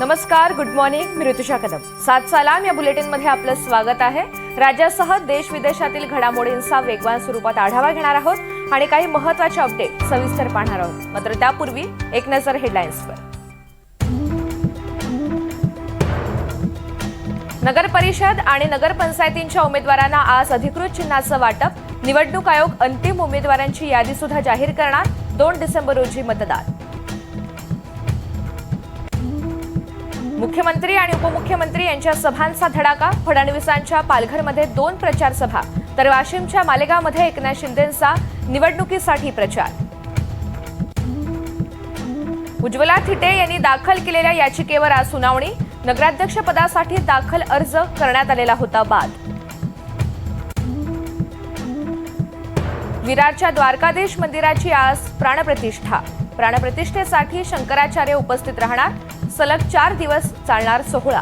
नमस्कार good morning मी ऋतुषा कदम. सात सालाम या बुलेटिनमध्ये आपलं स्वागत आहे. राज्यासह देश विदेशातील घडामोडींचा वेगवान स्वरूपात आढावा घेणार आहोत आणि काही महत्त्वाचे अपडेट सविस्तर पाहणार आहोत. मात्र त्यापूर्वी एक नजर हेडलाईन्सवर नगर परिषद आणि नगरपंचायतींच्या उमेदवारांना आज अधिकृत चिन्हाचं वाटप. निवडणूक आयोग अंतिम उमेदवारांची यादी सुद्धा जाहीर करणार. दोन डिसेंबर रोजी मतदान. मुख्यमंत्री आणि उपमुख्यमंत्री यांच्या सभांचा धडाका फडणवीसांच्या पालघरमध्ये दोन प्रचार सभा तर वाशिमच्या मालेगावमध्ये एकनाथ शिंदेंचा निवडणुकीसाठी प्रचार. उज्ज्वला थिटे यांनी दाखल केलेल्या याचिकेवर आज सुनावणी. नगराध्यक्षपदासाठी दाखल अर्ज करण्यात आलेला होता बाद. विरारच्या द्वारकाधीश मंदिराची आज प्राणप्रतिष्ठा. प्राणप्रतिष्ठेसाठी शंकराचार्य उपस्थित राहणार. सलग चार दिवस चालणार सोहळा.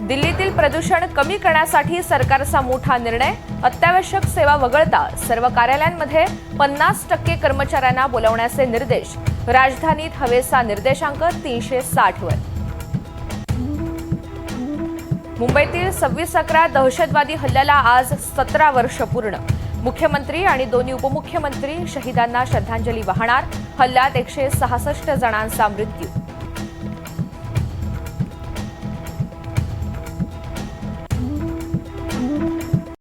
दिल्लीतील प्रदूषण कमी करण्यासाठी सरकारचा मोठा निर्णय अत्यावश्यक सेवा वगळता सर्व कार्यालयांमध्ये पन्नास टक्के कर्मचाऱ्यांना बोलावण्याचे निर्देश राजधानीत हवेचा निर्देशांक तीनशे साठवर. मुंबईतील सव्वीस अकरा दहशतवादी हल्ल्याला आज सतरा वर्ष पूर्ण. मुख्यमंत्री आणि दोन्ही उपमुख्यमंत्री शहीदांना श्रद्धांजली वाहणार. हल्ल्यात एकशे सहासष्ट जणांचा मृत्यू.